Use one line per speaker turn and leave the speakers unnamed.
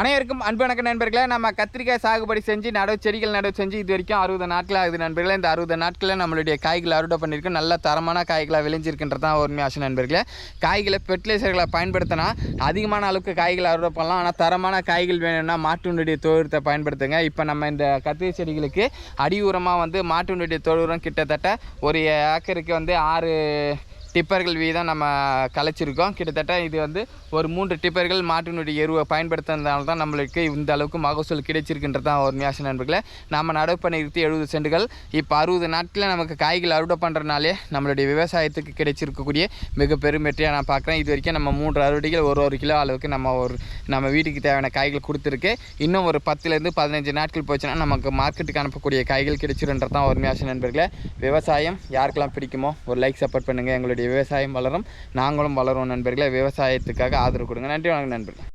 அனைவருக்கும் அன்பு நண்பர்களே. நம்ம கத்திரிக்காய் சாகுபடி செஞ்சு நடவு செடிகள் நடவு செஞ்சு இது வரைக்கும் அறுபது நாட்கள் ஆகுது நண்பர்களே. இந்த அறுபது நாட்களில் நம்மளுடைய காய்களை அறுவடை பண்ணியிருக்கோம். நல்ல தரமான காய்களாக விளைஞ்சிருக்கின்றது தான் உண்மை ஆசை நண்பர்களே. காய்களை ஃபெர்டிலைசர்களை பயன்படுத்தினா அதிகமான அளவுக்கு காய்களை அறுவடை பண்ணலாம். ஆனால் தரமான காய்கள் வேணும்னா மாட்டுனுடைய தொழுத்தை பயன்படுத்துங்க. இப்போ நம்ம இந்த கத்திரி செடிகளுக்கு அடி உரமாக வந்து மாட்டுனுடைய தொழு உரம் கிட்டத்தட்ட ஒரு ஏக்கருக்கு வந்து ஆறு டிப்பர்கள் வீதம் நம்ம கலைச்சிருக்கோம். கிட்டத்தட்ட இது வந்து ஒரு மூன்று டிப்பர்கள் மாட்டினுடைய எருவை பயன்படுத்துறதுனால தான் நம்மளுக்கு இந்த அளவுக்கு மகசூல் கிடைச்சிருக்கின்றது தான் ஒரு மியாச நண்பர்களே. நம்ம நடவு பண்ணியிருக்கு எழுபது சென்டுகள் இப்போ அறுபது நாட்களில் நமக்கு காய்கள் அறுவடை பண்ணுறனாலே நம்மளுடைய விவசாயத்துக்கு கிடைச்சிருக்கக்கூடிய மிக பெரும் வெற்றியாக நான் பார்க்குறேன். இது வரைக்கும் நம்ம மூன்று அறுவடைகள் ஒரு ஒரு கிலோ அளவுக்கு நம்ம ஒரு நம்ம வீட்டுக்கு தேவையான காய்கள் கொடுத்துருக்கு. இன்னும் ஒரு பத்துலேருந்து பதினஞ்சு நாட்கள் போச்சுன்னா நமக்கு மார்க்கெட்டுக்கு அனுப்பக்கூடிய காய்கள் கிடைச்சிருன்றது தான் ஒரு மியாச நண்பர்களே. விவசாயம் யாருக்கெல்லாம் பிடிக்குமோ ஒரு லைக் சப்போர்ட் பண்ணுங்கள் எங்களுடைய விவசாயம் வளரும். நாங்களும் வளரும் நண்பர்களே. விவசாயத்துக்காக ஆதரவு கொடுங்க. நன்றி வணக்கம் நண்பர்களே.